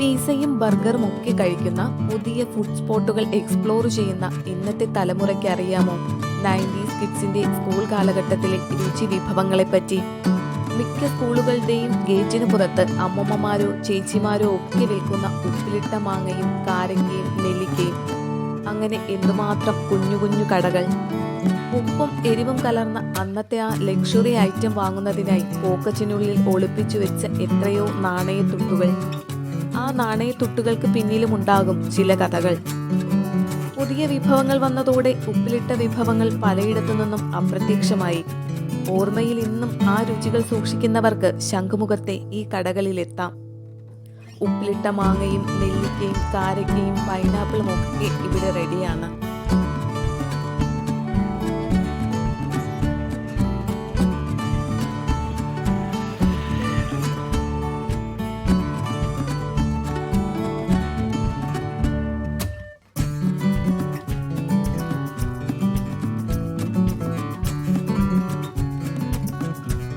പിസയും ബർഗറും ഒക്കെ കഴിക്കുന്ന പുതിയ ഫുഡ് സ്പോട്ടുകൾ എക്സ്പ്ലോർ ചെയ്യുന്ന ഇന്നത്തെ തലമുറയ്ക്ക് അറിയാമോ? നയന്റീസ് കിഡ്സിന്റെ സ്കൂൾ കാലഘട്ടത്തിലെ രുചി വിഭവങ്ങളെപ്പറ്റി. മിക്ക സ്കൂളുകളുടെയും ഗേറ്റിന് പുറത്ത് അമ്മമ്മമാരോ ചേച്ചിമാരോ ഒക്കെ വിൽക്കുന്ന ഉപ്പിലിട്ട മാങ്ങയും കാരങ്ങയും നെല്ലിക്കയും. അങ്ങനെ എന്തുമാത്രം കുഞ്ഞു കുഞ്ഞു കടകൾ. ഉപ്പും എരിവും കലർന്ന അന്നത്തെ ആ ലക്ഷറി ഐറ്റം വാങ്ങുന്നതിനായി പോക്കറ്റിനുള്ളിൽ ഒളിപ്പിച്ചു വെച്ച എത്രയോ നാണയത്തുട്ടുകൾ ആ നാണയത്തുട്ടുകൾക്ക് പിന്നിലും ഉണ്ടാകും ചില കഥകൾ. പുതിയ വിഭവങ്ങൾ വന്നതോടെ ഉപ്പിലിട്ട വിഭവങ്ങൾ പലയിടത്തു നിന്നും അപ്രത്യക്ഷമായി. ഓർമ്മയിൽ ഇന്നും ആ രുചികൾ സൂക്ഷിക്കുന്നവർക്ക് ശംഖുമുഖത്തെ ഈ കടകളിലെത്താം. ഉപ്പിലിട്ട മാങ്ങയും നെല്ലിക്കയും കാരക്കയും പൈനാപ്പിളും ഒക്കെ ഇവിടെ റെഡിയാണ്